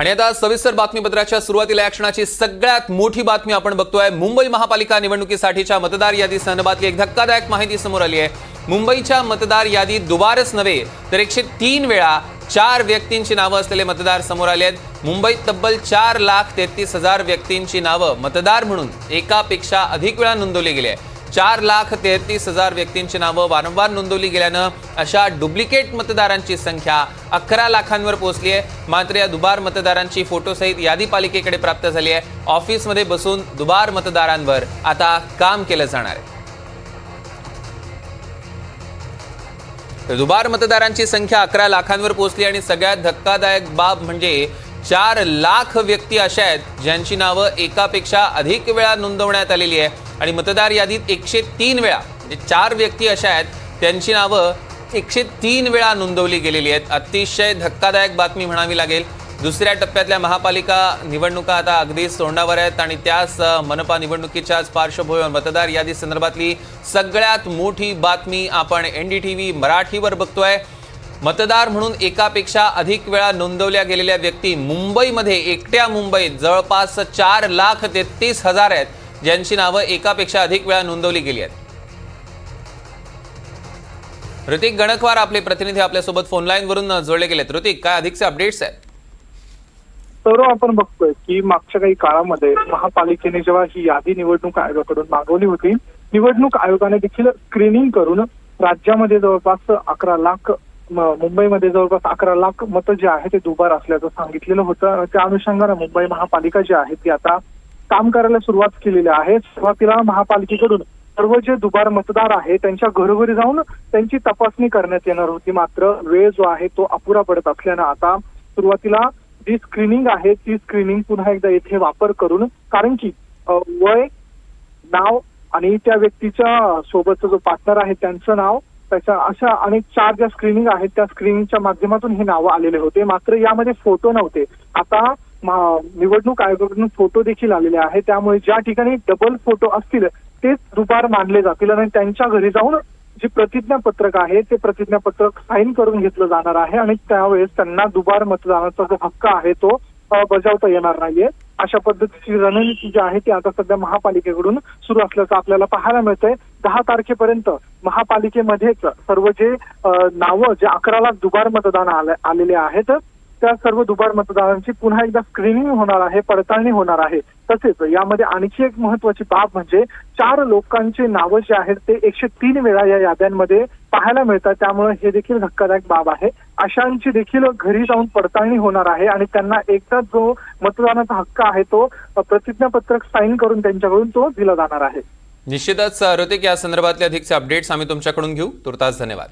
आणि आता सविस्तर बातमीपत्राच्या सुरुवातीला या क्षणाची सगळ्यात मोठी बातमी आपण बघतोय. मुंबई महापालिका निवडणुकीसाठीच्या मतदार यादी संदर्भातली एक धक्कादायक माहिती समोर आली आहे. मुंबईच्या मतदार यादीत दुबारच नव्हे तर एकशे तीन वेळा चार व्यक्तींची नावं असलेले मतदार समोर आले आहेत. मुंबईत तब्बल चार लाख तेहतीस हजार व्यक्तींची नावं मतदार म्हणून एकापेक्षा अधिक वेळा नोंदवली गेली आहे. चार लाख तेहतीस हजार व्यक्तींची नावं वारंवार नोंदवली गेल्यानं अशा डुप्लिकेट मतदारांची संख्या अकरा लाखांवर पोहोचली आहे. मात्र या दुबार मतदारांची फोटोसहित यादी पालिकेकडे प्राप्त झाली आहे. ऑफिसमध्ये बसून दुबार मतदारांवर आता काम केलं जाणार आहे. दुबार मतदारांची संख्या अकरा लाखांवर पोहोचली आणि सगळ्यात धक्कादायक बाब म्हणजे चार लाख व्यक्ती अशा आहेत ज्यांची नावं एकापेक्षा अधिक वेळा नोंदवण्यात आलेली आहे. आणि मतदार यादीत एकशे तीन वेळा म्हणजे चार व्यक्ती अशा आहेत त्यांची नावं एकशे तीन वेळा नोंदवली गेलेली आहेत. अतिशय धक्कादायक बातमी म्हणावी लागेल. दुसऱ्या टप्प्यातल्या महापालिका निवडणुका आता अगदीच तोंडावर आहेत आणि त्याच मनपा निवडणुकीच्याच पार्श्वभूमीवर मतदार यादी संदर्भातली सगळ्यात मोठी बातमी आपण एन डी टी व्ही मराठीवर बघतोय. मतदार म्हणून एकापेक्षा अधिक वेळा नोंदवल्या गेलेल्या व्यक्ती मुंबईमध्ये एकट्या मुंबईत जवळपास चार लाख तेहतीस हजार आहेत ज्यांची नावं एकापेक्षा अधिक वेळा नोंदवली गेली आहेत. ऋतिक गणकवार आपले प्रतिनिधी आपल्यासोबत फोनलाईन वरून जोडले गेलेत. ऋतिक काय अधिकचे अपडेट्स आहेत? तर आपण बघतोय की मागच्या काही काळामध्ये महापालिकेने जेव्हा ही यादी निवडणूक आयोगाकडून मागवली होती निवडणूक आयोगाने देखील स्क्रीनिंग करून राज्यामध्ये जवळपास अकरा लाख मुंबईमध्ये जवळपास अकरा लाख मतं जे आहे ते दुबार असल्याचं सांगितलेलं होतं. त्या अनुषंगानं मुंबई महापालिका जी आहे ती आता काम करायला सुरुवात केलेली आहे. सुरुवातीला महापालिकेकडून सर्व जे दुबार मतदार आहे त्यांच्या घरोघरी जाऊन त्यांची तपासणी करण्यात येणार होती. मात्र वेळ जो आहे तो अपुरा पडत असल्यानं आता सुरुवातीला जी स्क्रीनिंग आहे ती स्क्रीनिंग पुन्हा एकदा येथे वापर करून कारण की वय नाव आणि त्या व्यक्तीच्या सोबतचा जो पार्टनर आहे त्यांचं नाव त्याच्या अशा अनेक चार ज्या स्क्रीनिंग आहेत त्या स्क्रीनिंगच्या माध्यमातून हे नावं आलेले होते. मात्र यामध्ये फोटो नव्हते. आता निवडणूक आयोगाकडून फोटो देखील आलेले आहेत. त्यामुळे ज्या ठिकाणी डबल फोटो असतील तेच दुबार मानले जातील आणि त्यांच्या घरी जाऊन जे प्रतिज्ञापत्रक आहे ते प्रतिज्ञापत्रक साईन करून घेतलं जाणार आहे आणि त्यावेळेस त्यांना दुबार मतदानाचा जो हक्क आहे तो बजावता येणार नाहीये. अशा पद्धतीची रणनीती जी आहे ती आता सध्या महापालिकेकडून सुरू असल्याचं आपल्याला पाहायला मिळतंय. दहा तारखेपर्यंत महापालिकेमध्येच सर्व जे नावं जे अकरा लाख दुबार मतदान आले- आलेले आहेत त्या सर्व दुबार मतदारांची पुन्हा एकदा स्क्रीनिंग होणार आहे पडताळणी होणार आहे. तसेच यामध्ये आणखी एक महत्वाची बाब म्हणजे चार लोकांची नावं जी आहेत ते एकशे तीन वेळा या याद्यांमध्ये पाहायला मिळतात. त्यामुळे हे देखील धक्कादायक बाब आहे. अशांची देखील घरी जाऊन पडताळणी होणार आहे आणि त्यांना एकदा जो मतदानाचा हक्क आहे तो प्रतिज्ञापत्रक साईन करून त्यांच्याकडून तो दिला जाणार आहे. निश्चितच ऋतिक या संदर्भातले अधिकचे अपडेट्स आम्ही तुमच्याकडून घेऊ. तुर्तास धन्यवाद.